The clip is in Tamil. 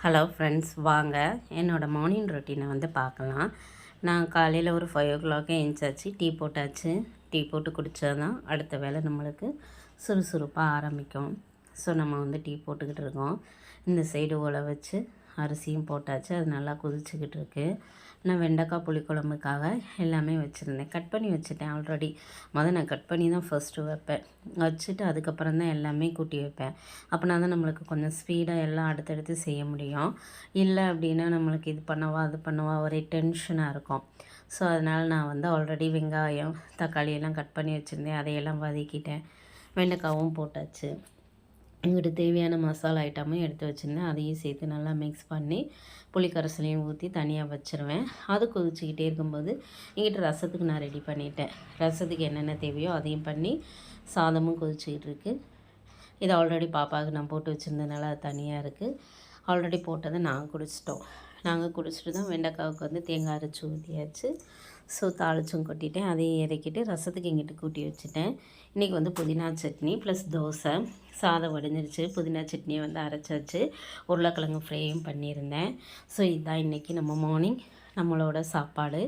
ஹலோ ஃப்ரெண்ட்ஸ் வாங்க. என்னோடய மார்னிங் ரொட்டீனை வந்து பார்க்கலாம். நான் காலையில் ஒரு ஃபைவ் ஓ கிளாக்கே எழுந்தாச்சு டீ போட்டாச்சு. டீ போட்டு குடித்தா தான் அடுத்த வேலை நம்மளுக்கு சுறுசுறுப்பாக ஆரம்பிக்கும். ஸோ நம்ம வந்து டீ போட்டுக்கிட்டு இருக்கோம். இந்த சைடு உல வச்சு அரிசியும் போட்டாச்சு. அது நல்லா கொதிச்சுக்கிட்டு இருக்குது நான் வெண்டைக்காய் புளிக்குழம்புக்காக எல்லாமே வச்சுருந்தேன். கட் பண்ணி வச்சுட்டேன் ஆல்ரெடி மொதல் நான் கட் பண்ணி தான் ஃபஸ்ட்டு வைப்பேன். வச்சுட்டு அதுக்கப்புறம் தான் எல்லாமே கூட்டி வைப்பேன். அப்படின்னா தான் நம்மளுக்கு கொஞ்சம் ஸ்பீடாக எல்லாம் அடுத்தடுத்து செய்ய முடியும். இல்லை அப்படின்னா நம்மளுக்கு இது பண்ணவா அது பண்ணவா ஒரே டென்ஷனாக இருக்கும். ஸோ அதனால் நான் வந்து ஆல்ரெடி வெங்காயம் தக்காளி எல்லாம் கட் பண்ணி வச்சுருந்தேன். அதையெல்லாம் வதக்கிட்டேன். வெண்டைக்காவும் போட்டாச்சு. இங்கிட்ட தேவையான மசாலா ஐட்டமும் எடுத்து வச்சுருந்தேன். அதையும் சேர்த்து நல்லா மிக்ஸ் பண்ணி புளிக்கரசலையும் ஊற்றி தனியாக வச்சுருவேன். அது கொதிச்சுக்கிட்டே இருக்கும்போது இங்கிட்ட ரசத்துக்கு நான் ரெடி பண்ணிட்டேன். ரசத்துக்கு என்னென்ன தேவையோ அதையும் பண்ணி சாதமும் கொதிச்சுக்கிட்டு இருக்குது இது ஆல்ரெடி பாப்பாவுக்கு நான் போட்டு வச்சுருந்ததுனால அது தனியாக இருக்குது ஆல்ரெடி போட்டதை நான் குடிச்சிட்டோம். நாங்கள் குடிச்சிட்டு தான் வெண்டைக்காவுக்கு வந்து தேங்காய் அரைச்சி ஊற்றியாச்சு ஸோ தாளிச்சும் கொட்டிட்டேன். அதையும் இறக்கிட்டு ரசத்துக்கு இங்கிட்டு கூட்டி வச்சுட்டேன். இன்றைக்கி வந்து புதினா சட்னி ப்ளஸ் தோசை. சாதம் வடிஞ்சிருச்சு. புதினா சட்னியை வந்து அரைச்சாச்சு உருளைக்கிழங்கு ஃப்ரையும் பண்ணியிருந்தேன். ஸோ இதுதான் இன்றைக்கி நம்ம மார்னிங் நம்மளோட சாப்பாடு.